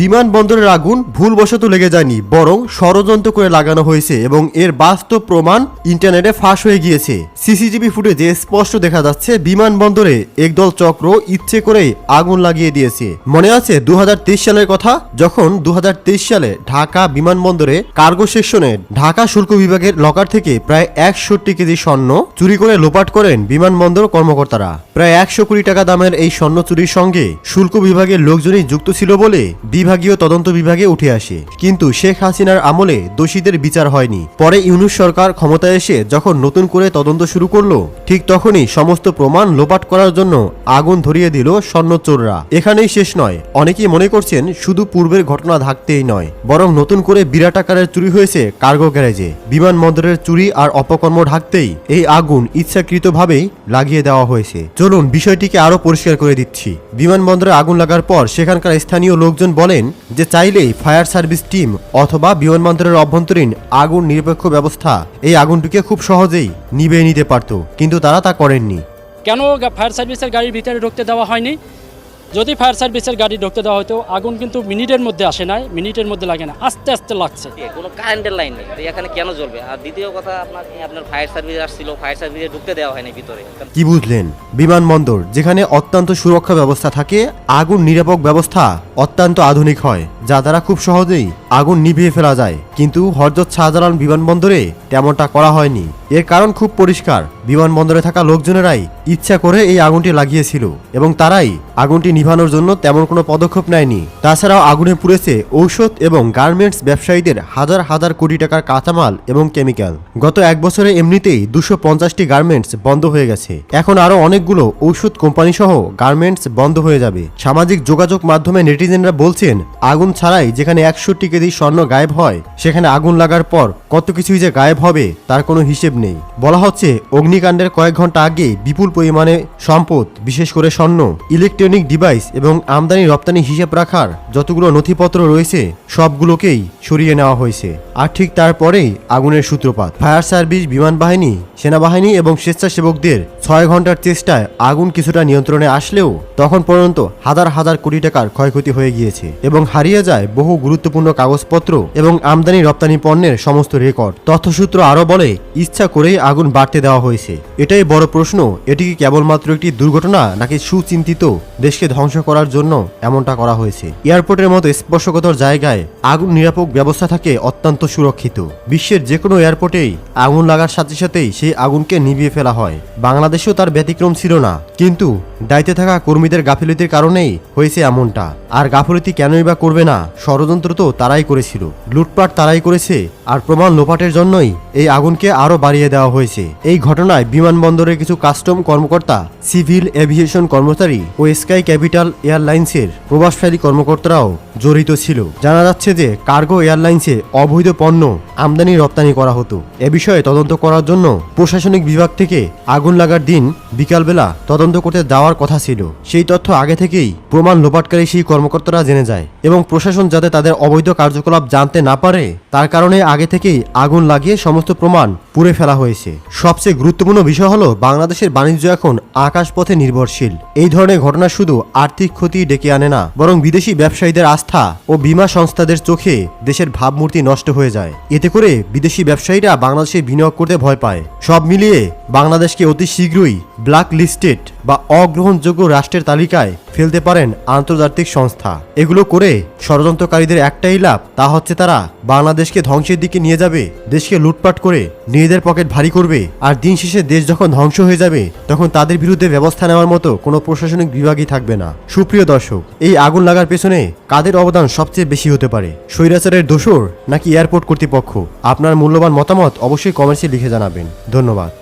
বিমানবন্দরের আগুন ভুলবশত লেগে যায়নি, বরং ষড়যন্ত্র করে লাগানো হয়েছে এবং এর বাস্তব প্রমাণ ইন্টারনেটে ফাঁস হয়ে গিয়েছে। সিসিটিভি ফুটেজে স্পষ্ট দেখা যাচ্ছে, বিমানবন্দরে একদল চক্র ইচ্ছে করেই আগুন লাগিয়ে দিয়েছে। মনে আছে দু সালের কথা, যখন দু সালে ঢাকা বিমানবন্দরে কার্গো সেকশনে ঢাকা শুল্ক বিভাগের লকার থেকে প্রায় একষট্টি কেজি স্বর্ণ চুরি করে লোপাট করেন বিমানবন্দর কর্মকর্তারা। প্রায় একশো কোটি টাকা দামের এই স্বর্ণ চুরির সঙ্গে শুল্ক বিভাগের লোকজনই যুক্ত ছিল বলে বিভাগীয় তদন্ত বিভাগে উঠে আসে। কিন্তু শেখ হাসিনার আমলে দোষীদের বিচার হয়নি। পরে ইউনুস সরকার ক্ষমতায় এসে যখন নতুন করে তদন্ত শুরু করল, ঠিক তখনই সমস্ত প্রমাণ লোপাট করার জন্য আগুন ধরিয়ে দিল স্বর্ণচোররা। এখানেই শেষ নয়। অনেকেই মনে করছেন শুধু পূর্বের ঘটনা থাকতেই নয়, বরং নতুন করে বিরাট আকারের চুরি হয়েছে কার্গো গ্যারেজে। বিমানবন্দরের চুরি আর অপকর্ম ঢাকতেই এই আগুন ইচ্ছাকৃতভাবেই লাগিয়ে দেওয়া হয়েছে। চলুন বিষয়টিকে আরও পরিষ্কার করে দিচ্ছি। বিমানবন্দরে আগুন লাগার পর সেখানকার স্থানীয় লোকজন বলেন যে চাইলেই ফায়ার সার্ভিস টিম অথবা বিমানবন্দরের অভ্যন্তরীণ আগুন নিরপেক্ষ ব্যবস্থা এই আগুনটিকে খুব সহজেই নিবে নিতে পারত, কিন্তু তারা তা করেননি। কেন ফায়ার সার্ভিসের গাড়ির ভিতরে ঢুকতে দেওয়া হয়নি? যদি ফায়ার সার্ভিসের গাড়ি ঢুকতে দেওয়া হতো আগুন কিন্তু মিনিটের মধ্যে আসে নাই মিনিটের মধ্যে লাগে না আস্তে আস্তে লাগছে। কোনো কারেন্টের লাইন নেই তো এখানে কেন জ্বলবে? আর দ্বিতীয় কথা আপনার আপনার ফায়ার সার্ভিস আসছিল ফায়ার সার্ভিসে ঢুকতে দেওয়া হয়নি ভিতরে। কি বুঝলেন? বিমানবন্দর যেখানে অত্যন্ত সুরক্ষা ব্যবস্থা থাকে আগুন নিরাপক ব্যবস্থা অত্যন্ত আধুনিক হয় যা দ্বারা খুব সহজেই আগুন নিভিয়ে ফেলা যায়। কিন্তু হরজত শাহজালাল বিমানবন্দরে তেমনটা করা হয়নি। এর কারণ খুব পরিষ্কার বিমানবন্দরে থাকা লোকজনেরাই ইচ্ছা করে এই আগুনটি লাগিয়েছিল এবং তারাই আগুনটি নিভানোর জন্য তেমন কোনো পদক্ষেপ নেয়নি। তাছাড়াও আগুনে পুড়েছে ঔষধ এবং গার্মেন্টস ব্যবসায়ীদের হাজার হাজার কোটি টাকার কাঁচামাল এবং কেমিক্যাল। গত এক বছরে এমনিতেই দুশো পঞ্চাশটি গার্মেন্টস বন্ধ হয়ে গেছে। এখন আরও অনেকগুলো ঔষধ কোম্পানি সহ গার্মেন্টস বন্ধ হয়ে যাবে। সামাজিক যোগাযোগ মাধ্যমে নেটিজেনরা বলছেন, আগুন ছাড়াই যেখানে একষট্টি কেজি স্বর্ণ গায়েব হয়, সেখানে আগুন লাগার পর কত কিছুই যে গায়েব হবে, তার কোনো হিসেব নেই। বলা হচ্ছে অগ্নিকাণ্ডের কয়েক ঘণ্টা আগে বিপুল পরিমাণে সম্পদ, বিশেষ করে স্বর্ণ, ইলেকট্রনিক ডিভাইস এবং আমদানি রপ্তানি হিসেব রাখার যতগুলো নথিপত্র রয়েছে, সবগুলোকেই সরিয়ে নেওয়া হয়েছে। আর ঠিক তারপরেই আগুনের সূত্রপাত। ফায়ার সার্ভিস বিমান বাহিনী সেনাবাহিনী এবং স্বেচ্ছাসেবকদের ছয় ঘণ্টার চেষ্টায় আগুন কিছুটা নিয়ন্ত্রণে আসলেও তখন পর্যন্ত হাজার হাজার কোটি টাকার ক্ষয়ক্ষতি হয়ে গিয়েছে এবং হারিয়ে যায় বহু গুরুত্বপূর্ণ কাগজপত্র এবং আমদানি রপ্তানি পণ্যের সমস্ত রেকর্ড। তথ্যসূত্র আরও বলে, ইচ্ছা করেই আগুন বাড়তে দেওয়া হয়েছে। এটাই বড় প্রশ্ন। এটি কি কেবলমাত্র একটি দুর্ঘটনা, নাকি সুচিন্তিত দেশকে ধ্বংস করার জন্য এমনটা করা হয়েছে? এয়ারপোর্টের মতো স্পর্শকতর জায়গায় আগুন নিরাপক ব্যবস্থা থাকে অত্যন্ত সুরক্ষিত। বিশ্বের যে কোনো এয়ারপোর্টেই আগুন লাগার সাথে সাথেই সেই আগুনকে নিভিয়ে ফেলা হয়। বাংলাদেশেও তার ব্যতিক্রম ছিল না। কিন্তু দায়িত্বে থাকা কর্মীদের গাফিলতির কারণেই হয়েছে এমনটা। আর গাফিলতি কেনই বা করবে না, ষড়যন্ত্র তো তারাই করেছিল। লুটপাট তারাই করেছে, আর প্রমাণ লোপাটের জন্যই এই আগুনকে আরও বাড়িয়ে দেওয়া হয়েছে। এই ঘটনায় বিমানবন্দরের কিছু কাস্টম কর্মকর্তা, সিভিল এভিয়েশন কর্মচারী ও স্কাই ক্যাপিটাল এয়ারলাইন্সের প্রবাসকারী কর্মকর্তারাও জড়িত ছিল। জানা যাচ্ছে যে কার্গো এয়ারলাইন্সে অবৈধ পণ্য আমদানি রপ্তানি করা হতো। এ বিষয়ে তদন্ত করার জন্য প্রশাসনিক বিভাগ থেকে আগুন লাগার দিন বিকালবেলা তদন্ত করতে যাওয়ার কথা ছিল। সেই তথ্য আগে থেকেই প্রমাণ লোপাটকারী সেই কর্মকর্তারা জেনে যায় এবং প্রশাসন যাতে তাদের অবৈধ কার্যকলাপ জানতে না পারে, তার কারণে আগে থেকেই আগুন লাগিয়ে সমস্ত প্রমাণ পুড়ে ফেলা হয়েছে। সবচেয়ে গুরুত্বপূর্ণ বিষয় হলো, বাংলাদেশের বাণিজ্য এখন আকাশপথে নির্ভরশীল। এই ধরনের ঘটনা শুধু আর্থিক ক্ষতি ডেকে আনে না, বরং বিদেশি ব্যবসায়ীদের আস্থা ও বীমা সংস্থাদের চোখে দেশের ভাবমূর্তি নষ্ট হয়ে যায়। এতে করে বিদেশি ব্যবসায়ীরা বাংলাদেশে বিনিয়োগ করতে ভয় পায়। সব মিলিয়ে বাংলাদেশকে অতি শীঘ্রই ব্ল্যাক লিস্টেড বা অগ্রহণযোগ্য রাষ্ট্রের তালিকায় ফেলতে পারেন আন্তর্জাতিক সংস্থা। এগুলো করে ষড়যন্ত্রকারীদের একটাই লাভ, তা হচ্ছে তারা বাংলাদেশকে ধ্বংসের দিকে নিয়ে যাবে, দেশকে লুটপাট করে নিজেদের পকেট ভারী করবে, আর দিন শেষে দেশ যখন ধ্বংস হয়ে যাবে, তখন তাদের বিরুদ্ধে ব্যবস্থা নেওয়ার মতো কোনো প্রশাসনিক বিভাগই থাকবে না। সুপ্রিয় দর্শক, এই আগুন লাগার পেছনে কাদের অবদান সবচেয়ে বেশি হতে পারে? স্বৈরাচারের দোষর নাকি এয়ারপোর্ট কর্তৃপক্ষ? আপনার মূল্যবান মতামত অবশ্যই কমেন্টসে লিখে জানাবেন। ধন্যবাদ।